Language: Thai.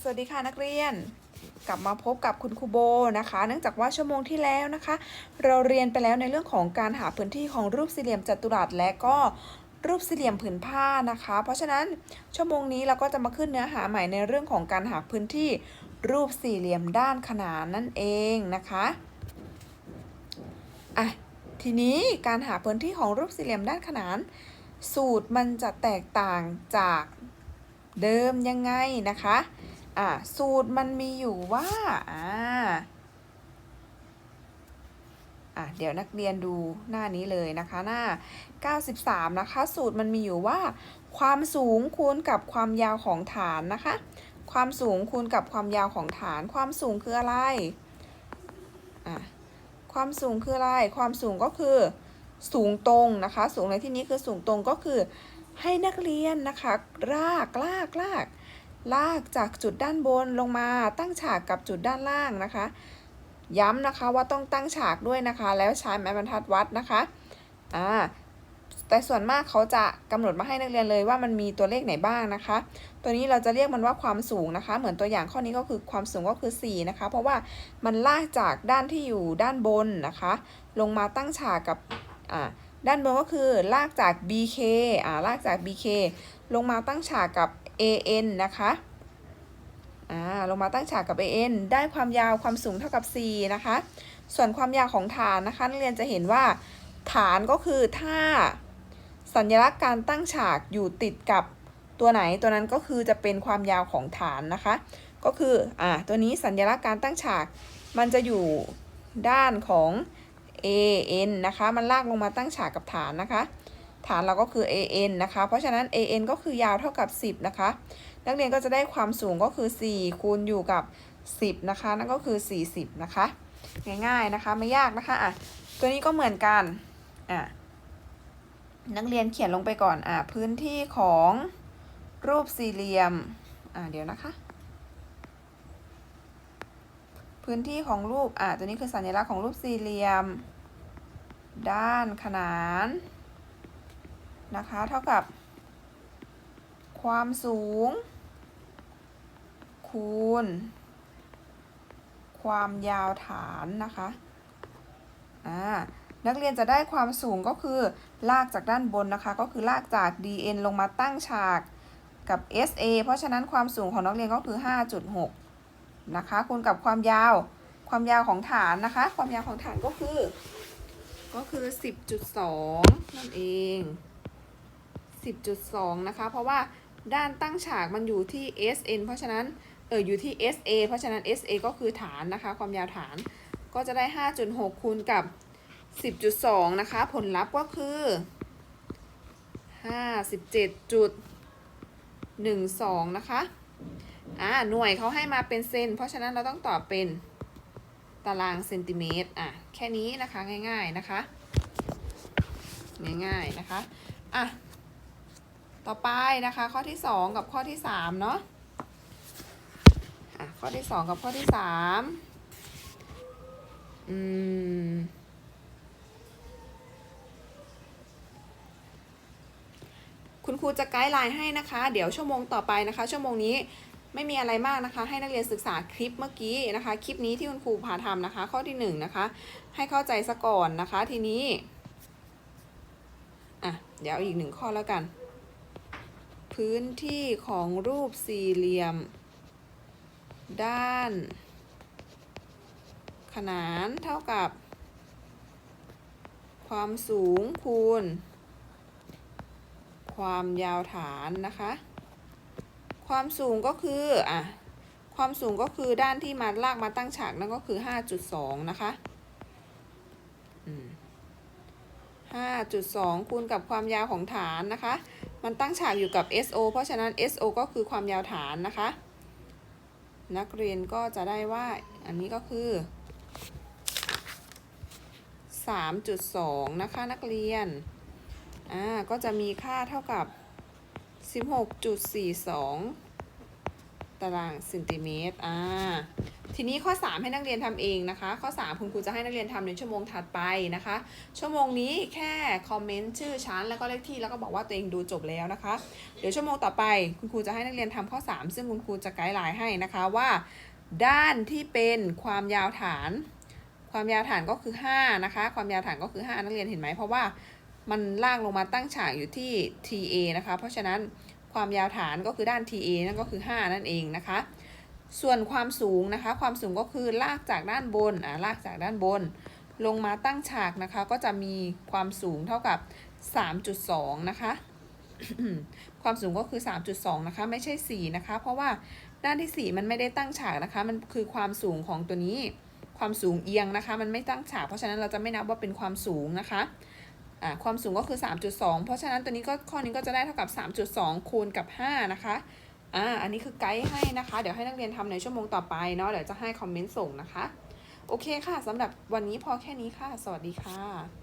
สวัสดีค่ะนักเรียน กลับมาพบกับคุณครูโบนะคะ เนื่องจากว่าชั่วโมงที่แล้วนะคะ เราเรียนไปแล้วในเรื่องของการหาพื้นที่ของรูปสี่เหลี่ยมจัตุรัสและก็รูปสี่เหลี่ยมผืนผ้านะคะ เพราะฉะนั้นชั่วโมงนี้เราก็จะมาขึ้นเนื้อหาใหม่ในเรื่องของการหาพื้นที่รูปสี่เหลี่ยมด้านขนานนั่นเองนะคะอะทีนี้การหาพื้นที่ของรูปสี่เหลี่ยมด้านขนาน สูตรมันจะแตกต่างจาก เดิมยังไงนะคะอ่าสูตรมันมีอยู่ว่าอ่าอะเดี๋ยวนักเรียนดูหน้านี้เลยนะคะ หน้า 93 นะคะ สูตรมันมีอยู่ว่า ความสูงคูณกับความยาวของฐานนะคะ ความสูงคูณกับความยาวของฐาน ความสูงคืออะไรอะความสูงคืออะไร ความสูงก็คือสูงตรงนะคะ สูงในที่นี้คือสูงตรงก็คือ ให้นักเรียนนะคะลากลากลาก ลากจากจุดด้านบนลงมาตั้งฉากกับจุดด้านล่างนะคะ ย้ำนะคะว่าต้องตั้งฉากด้วยนะคะ แล้วใช้ไม้บรรทัดวัดนะคะอ่าแต่ส่วนมากเขาจะกำหนดมาให้นักเรียนเลยว่ามันมีตัวเลขไหนบ้างนะคะ ตัวนี้เราจะเรียกมันว่าความสูงนะคะ เหมือนตัวอย่างข้อนี้ก็คือความสูงก็คือ4นะคะ เพราะว่ามันลากจากด้านที่อยู่ด้านบนนะคะ ลงมาตั้งฉากกับอ่า ด้านบนก็คือลากจาก BK อ่าลากจาก BK ลงมาตั้งฉากกับ AN นะคะอ่าลงมาตั้งฉากกับ AN ได้ความยาวความสูงเท่ากับ4นะคะ ส่วนความยาวของฐานนะคะนักเรียนจะเห็นว่า ฐานก็คือถ้าสัญลักษณ์การตั้งฉากอยู่ติดกับตัวไหนตัวนั้นก็คือจะเป็นความยาวของฐานนะคะ ก็คืออ่าตัวนี้สัญลักษณ์การตั้งฉากมันจะอยู่ด้านของ AN นะคะ มันลากลงมาตั้งฉากกับฐานนะคะ ฐานเราก็คือ AN นะคะ เพราะฉะนั้น AN ก็คือยาวเท่ากับ 10 นะคะ นักเรียนก็จะได้ความสูงก็คือ 4 คูณอยู่กับ 10 นะคะ นั่นก็คือ 40 นะคะ ง่ายๆนะคะ ไม่ยากนะคะ อะ ตัวนี้ก็เหมือนกัน อะ นักเรียนเขียนลงไปก่อน อะ พื้นที่ของรูปสี่เหลี่ยม อะ เดี๋ยวนะคะพื้นที่ของรูป อะตัวนี้คือสัญลักษณ์ของรูปสี่เหลี่ยม ด้านขนานนะคะเท่ากับ ความสูง คูณ ความยาวฐานนะคะอ่านักเรียนจะได้ความสูงก็คือลากจากด้านบนนะคะ ก็คือลากจาก DN ลงมาตั้งฉากกับ SA เพราะฉะนั้นความสูงของนักเรียนก็คือ 5.6 นะคะคูณกับความยาวความยาวของฐานนะคะ ความยาวของฐานก็คือ ก็คือ 10.2 นั่นเอง 10.2 นะคะ เพราะว่าด้านตั้งฉากมันอยู่ที่ SN เพราะฉะนั้น เอออยู่ที่ SA เพราะฉะนั้น SA ก็คือฐานนะคะ ความยาวฐาน ก็จะได้ 5.6 คูณกับ 10.2 นะคะ ผลลัพธ์ก็คือ 57.12 นะคะ อ่า หน่วยเขาให้มาเป็นเซน เพราะฉะนั้นเราต้องตอบเป็น ตารางเซนติเมตรอะแค่นี้นะคะง่ายๆนะคะ ง่ายๆนะคะอะต่อไปนะคะข้อที่ 2 กับข้อที่3เนาะอะข้อที่ 2 กับข้อที่3อืมคุณครูจะไกด์ไลน์ให้นะคะ เดี๋ยวชั่วโมงต่อไปนะคะ ชั่วโมงนี้ ไม่มีอะไรมากนะคะ ให้นักเรียนศึกษาคลิปเมื่อกี้นะคะ คลิปนี้ที่คุณครูพาทำนะคะ ข้อที่1นนะคะ ให้เข้าใจซะก่อนนะคะทีนี้อะเดี๋ยวอีกหนึ่งข้อแล้วกัน พื้นที่ของรูปสี่เหลี่ยม ด้าน ขนานเท่ากับ ความสูงคูณ ความยาวฐานนะคะ ความสูงก็คืออะความสูงก็คือด้านที่มาลากมาตั้งฉากนั่นก็คือ 5.2 นะคะอืม5.2 คูณกับความยาวของฐานนะคะ มันตั้งฉากอยู่กับ SO เพราะฉะนั้น SO ก็คือความยาวฐานนะคะ นักเรียนก็จะได้ว่าอันนี้ก็คือ 3.2 นะคะนักเรียน อ่า ก็จะมีค่าเท่ากับ 16.42 ตารางเซนติเมตร อ่า ทีนี้ข้อ 3 ให้นักเรียนทำเองนะคะ ข้อ 3 คุณครูจะให้นักเรียนทำในชั่วโมงถัดไปนะคะ ชั่วโมงนี้แค่คอมเมนต์ชื่อชั้นแล้วก็เลขที่แล้วก็บอกว่าตัวเองดูจบแล้วนะคะ เดี๋ยวชั่วโมงต่อไปคุณครูจะให้นักเรียนทำข้อ 3 ซึ่งคุณครูจะไกด์ไลน์ให้นะคะว่า ด้านที่เป็นความยาวฐาน ความยาวฐานก็คือ5นะคะ ความยาวฐานก็คือ 5 นักเรียนเห็นไหมเพราะว่า มันลากลงมาตั้งฉากอยู่ที่ TA นะคะ เพราะฉะนั้นความยาวฐานก็คือด้าน TA นั่นก็คือ 5 นั่นเองนะคะ ส่วนความสูงนะคะ ความสูงก็คือลากจากด้านบนอ่าลากจากด้านบน ลงมาตั้งฉากนะคะ ก็จะมีความสูงเท่ากับ 3.2 นะคะ ความสูงก็คือ 3.2 นะคะ ไม่ใช่ 4 นะคะ เพราะว่าด้านที่ 4 มันไม่ได้ตั้งฉากนะคะ มันคือความสูงของตัวนี้ ความสูงเอียงนะคะ มันไม่ตั้งฉาก เพราะฉะนั้นเราจะไม่นับว่าเป็นความสูงนะคะ ความสูงก็คือ 3.2 เพราะฉะนั้นตัวนี้ก็ข้อนี้ก็จะได้เท่ากับ 3.2 คูณกับ 5 นะคะอ่าอันนี้คือไกด์ให้นะคะ เดี๋ยวให้นักเรียนทำในชั่วโมงต่อไปเนาะเดี๋ยวจะให้คอมเมนต์ส่งนะคะ โอเคค่ะสำหรับวันนี้พอแค่นี้ค่ะ สวัสดีค่ะ